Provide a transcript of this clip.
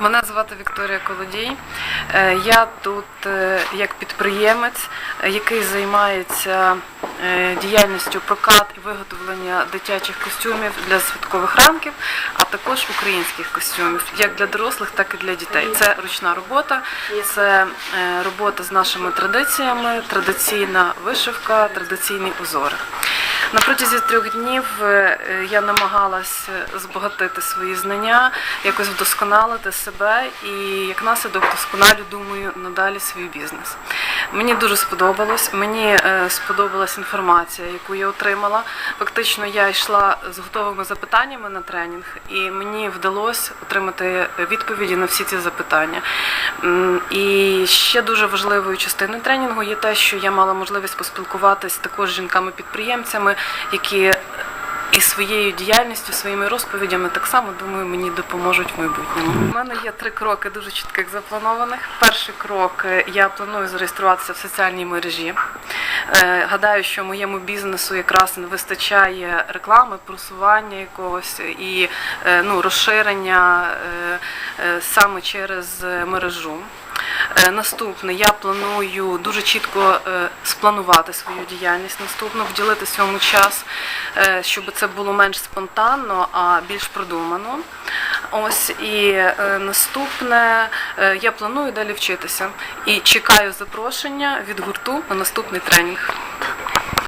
Мене звати Вікторія Колодій. Е, Я тут е, як підприємець, е, який займається діяльністю прокат і виготовлення дитячих костюмів для святкових ранків, а також українських костюмів, як для дорослих, так і для дітей. Це ручна робота, це робота з нашими традиціями, традиційна вишивка, традиційні узори. На протязі трьох днів е, я намагалась збагатити свої знання, якось вдосконалити себе і як наслідок вдосконалю, думаю, надалі свій бізнес. Мені дуже сподобалось. Мені е, сподобалась інформація, яку я отримала. Фактично, я йшла з готовими запитаннями на тренінг, і мені вдалося отримати відповіді на всі ці запитання. І ще дуже важливою частиною тренінгу є те, що я мала можливість поспілкуватись також з жінками-підприємцями, які і своєю діяльністю, своїми розповідями так само думаю, мені допоможуть в майбутньому. У мене є три кроки дуже чітких запланованих. Перший крок е, я планую зареєструватися в соціальній мережі. Е, Гадаю, що моєму бізнесу якраз не вистачає реклами, просування якогось і е, ну, розширення саме через мережу. Е, Наступне, я планую дуже чітко е, спланувати свою діяльність наступну, вділити цьому час, е, щоб це було менш спонтанно, а більш продумано. Ось і наступне, я планую далі вчитися і чекаю запрошення від гурту на наступний тренінг.